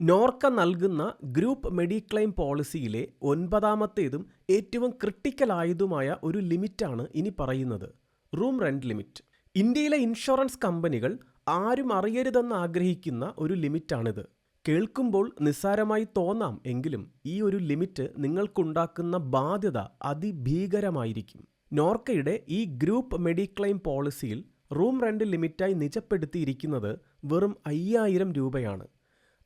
നോർക്ക നൽകുന്ന group mediclaim പോളിസിയിലെ ഒൻപതാമത്തേതും ഏറ്റവും ക്രിട്ടിക്കലായതുമായ ഒരു ലിമിറ്റാണ് ഇനി പറയുന്നത്. Room rent limit. ഇന്ത്യയിലെ ഇൻഷുറൻസ് കമ്പനികൾ ആരും അറിയരുതെന്ന് ആഗ്രഹിക്കുന്ന ഒരു ലിമിറ്റാണിത്. കേൾക്കുമ്പോൾ നിസ്സാരമായി തോന്നാം എങ്കിലും ഈ ഒരു ലിമിറ്റ് നിങ്ങൾക്കുണ്ടാക്കുന്ന ബാധ്യത അതിഭീകരമായിരിക്കും. നോർക്കയുടെ ഈ ഗ്രൂപ്പ് മെഡിക്ലെയിം പോളിസിയിൽ റൂം റെന്റ് ലിമിറ്റായി നിജപ്പെടുത്തിയിരിക്കുന്നത് വെറും അയ്യായിരം രൂപയാണ്.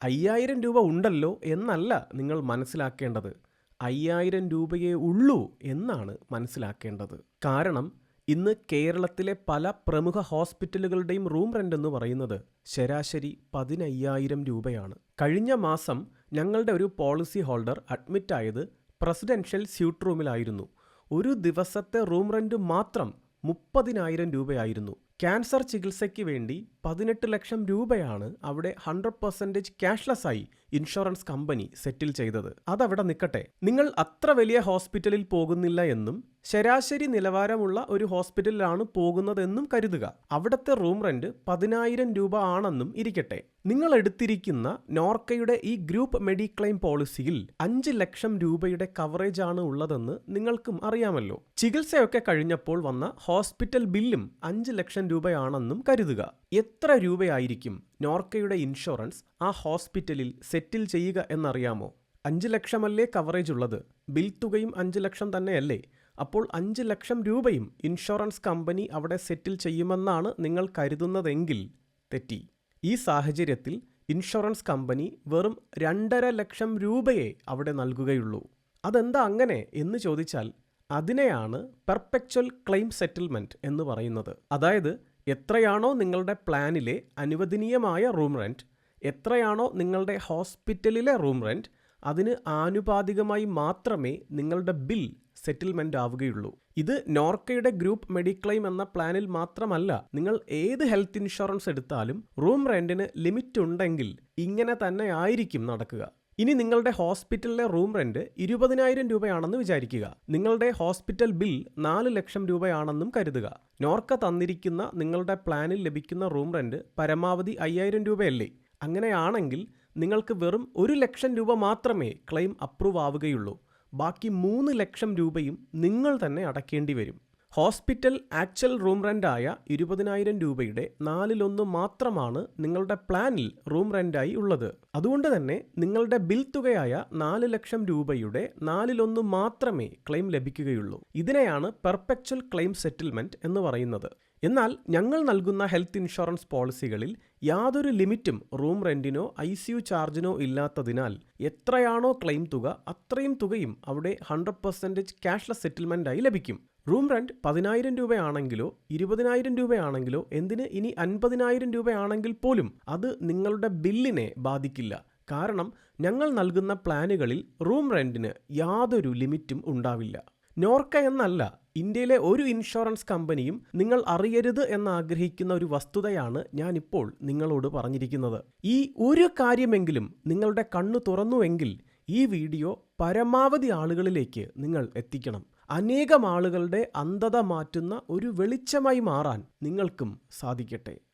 അയ്യായിരം രൂപ ഉണ്ടല്ലോ എന്നല്ല നിങ്ങൾ മനസ്സിലാക്കേണ്ടത്. അയ്യായിരം രൂപയേ ഉള്ളൂ എന്നാണ് മനസ്സിലാക്കേണ്ടത്. കാരണം ഇന്ന് കേരളത്തിലെ പല പ്രമുഖ ഹോസ്പിറ്റലുകളുടെയും റൂം റെന്റ് എന്ന് പറയുന്നത് ശരാശരി പതിനയ്യായിരം രൂപയാണ്. കഴിഞ്ഞ മാസം ഞങ്ങളുടെ ഒരു പോളിസി ഹോൾഡർ അഡ്മിറ്റ് ആയത് പ്രസിഡൻഷ്യൽ സ്യൂട്ട് റൂമിലായിരുന്നു. ഒരു ദിവസത്തെ റൂം റെന്റ് മാത്രം മുപ്പതിനായിരം രൂപയായിരുന്നു. ക്യാൻസർ ചികിത്സയ്ക്ക് വേണ്ടി പതിനെട്ട് ലക്ഷം രൂപയാണ് അവിടെ ഹൺഡ്രഡ് പെർസെന്റേജ് ക്യാഷ്ലെസ് ആയി ഇൻഷുറൻസ് കമ്പനി സെറ്റിൽ ചെയ്തത്. അതവിടെ നിൽക്കട്ടെ നിങ്ങൾ അത്ര വലിയ ഹോസ്പിറ്റലിൽ പോകുന്നില്ല എന്നും ശരാശരി നിലവാരമുള്ള ഒരു ഹോസ്പിറ്റലിലാണ് പോകുന്നതെന്നും കരുതുക. അവിടുത്തെ റൂം റെന്റ് പതിനായിരം രൂപ ആണെന്നും ഇരിക്കട്ടെ. നിങ്ങൾ എടുത്തിരിക്കുന്ന നോർക്കയുടെ ഈ ഗ്രൂപ്പ് മെഡിക്ലെയിം പോളിസിയിൽ അഞ്ച് ലക്ഷം രൂപയുടെ കവറേജ് ആണ് ഉള്ളതെന്ന് നിങ്ങൾക്കും അറിയാമല്ലോ. ചികിത്സയൊക്കെ കഴിഞ്ഞപ്പോൾ വന്ന ഹോസ്പിറ്റൽ ബില്ലും അഞ്ച് ലക്ഷം രൂപയാണെന്നും കരുതുക. എത്ര രൂപയായിരിക്കും നോർക്കയുടെ ഇൻഷുറൻസ് ആ ഹോസ്പിറ്റലിൽ സെറ്റിൽ ചെയ്യുക എന്നറിയാമോ? അഞ്ച് ലക്ഷമല്ലേ കവറേജ് ഉള്ളത്? ബിൽ തുകയും അഞ്ച് ലക്ഷം തന്നെയല്ലേ? അപ്പോൾ അഞ്ച് ലക്ഷം രൂപയും ഇൻഷുറൻസ് കമ്പനി അവിടെ സെറ്റിൽ ചെയ്യുമെന്നാണ് നിങ്ങൾ കരുതുന്നതെങ്കിൽ തെറ്റി. ഈ സാഹചര്യത്തിൽ ഇൻഷുറൻസ് കമ്പനി വെറും രണ്ടര ലക്ഷം രൂപയെ അവിടെ നൽകുകയുള്ളൂ. അതെന്താ അങ്ങനെ എന്ന് ചോദിച്ചാൽ അതിനെയാണ് പെർപെക്ച്വൽ ക്ലെയിം സെറ്റിൽമെന്റ് എന്ന് പറയുന്നത്. അതായത് എത്രയാണോ നിങ്ങളുടെ പ്ലാനിലെ അനുവദനീയമായ റൂം റെന്റ് എത്രയാണോ നിങ്ങളുടെ ഹോസ്പിറ്റലിലെ റൂം റെന്റ് അതിന് ആനുപാതികമായി മാത്രമേ നിങ്ങളുടെ ബിൽ സെറ്റിൽമെന്റ് ആവുകയുള്ളൂ. ഇത് നോർക്കയുടെ ഗ്രൂപ്പ് മെഡിക്ലെയിം എന്ന പ്ലാനിൽ മാത്രമല്ല നിങ്ങൾ ഏത് ഹെൽത്ത് ഇൻഷുറൻസ് എടുത്താലും റൂം റെന്റിന് ലിമിറ്റ് ഉണ്ടെങ്കിൽ ഇങ്ങനെ തന്നെ ആയിരിക്കും നടക്കുക. ഇനി നിങ്ങളുടെ ഹോസ്പിറ്റലിലെ റൂം റെന്റ് ഇരുപതിനായിരം രൂപയാണെന്ന് വിചാരിക്കുക. നിങ്ങളുടെ ഹോസ്പിറ്റൽ ബിൽ നാല് ലക്ഷം രൂപയാണെന്നും കരുതുക. നോർക്ക തന്നിരിക്കുന്ന നിങ്ങളുടെ പ്ലാനിൽ ലഭിക്കുന്ന റൂം റെന്റ് പരമാവധി അയ്യായിരം രൂപയല്ലേ? അങ്ങനെയാണെങ്കിൽ നിങ്ങൾക്ക് വെറും ഒരു ലക്ഷം രൂപ മാത്രമേ ക്ലെയിം അപ്രൂവ് ആവുകയുള്ളൂ. ബാക്കി മൂന്ന് ലക്ഷം രൂപയും നിങ്ങൾ തന്നെ അടയ്ക്കേണ്ടി വരും. ഹോസ്പിറ്റൽ ആക്ച്വൽ റൂം റെന്റായ ഇരുപതിനായിരം രൂപയുടെ നാലിലൊന്ന് മാത്രമാണ് നിങ്ങളുടെ പ്ലാനിൽ റൂം റെന്റായി ഉള്ളത്. അതുകൊണ്ട് തന്നെ നിങ്ങളുടെ ബിൽ തുകയായ നാല് ലക്ഷം രൂപയുടെ നാലിലൊന്ന് മാത്രമേ ക്ലെയിം ലഭിക്കുകയുള്ളൂ. ഇതിനെയാണ് പെർപെക്ച്വൽ ക്ലെയിം സെറ്റിൽമെന്റ് എന്ന് പറയുന്നത്. എന്നാൽ ഞങ്ങൾ നൽകുന്ന ഹെൽത്ത് ഇൻഷുറൻസ് പോളിസികളിൽ യാതൊരു ലിമിറ്റും റൂം റെന്റിനോ ഐ സി യു ചാർജിനോ ഇല്ലാത്തതിനാൽ എത്രയാണോ ക്ലെയിം തുക അത്രയും തുകയും അവിടെ ഹൺഡ്രഡ് പെർസെന്റേജ് ക്യാഷ്ലെസ് സെറ്റിൽമെന്റായി ലഭിക്കും. റൂം റെന്റ് പതിനായിരം രൂപയാണെങ്കിലോ ഇരുപതിനായിരം രൂപയാണെങ്കിലോ എന്തിന് ഇനി അൻപതിനായിരം രൂപയാണെങ്കിൽ പോലും അത് നിങ്ങളുടെ ബില്ലിനെ ബാധിക്കില്ല. കാരണം ഞങ്ങൾ നൽകുന്ന പ്ലാനുകളിൽ റൂം റെന്റിന് യാതൊരു ലിമിറ്റും ഉണ്ടാവില്ല. നോർക്ക എന്നല്ല ഇന്ത്യയിലെ ഒരു ഇൻഷുറൻസ് കമ്പനിയും നിങ്ങൾ അറിയരുത് എന്നാഗ്രഹിക്കുന്ന ഒരു വസ്തുതയാണ് ഞാനിപ്പോൾ നിങ്ങളോട് പറഞ്ഞിരിക്കുന്നത്. ഈ ഒരു കാര്യമെങ്കിലും നിങ്ങളുടെ കണ്ണു തുറന്നുവെങ്കിൽ ഈ വീഡിയോ പരമാവധി ആളുകളിലേക്ക് നിങ്ങൾ എത്തിക്കണം. അനേകം ആളുകളുടെ അന്ധത മാറ്റുന്ന ഒരു വെളിച്ചമായി മാറാൻ നിങ്ങൾക്കും സാധിക്കട്ടെ.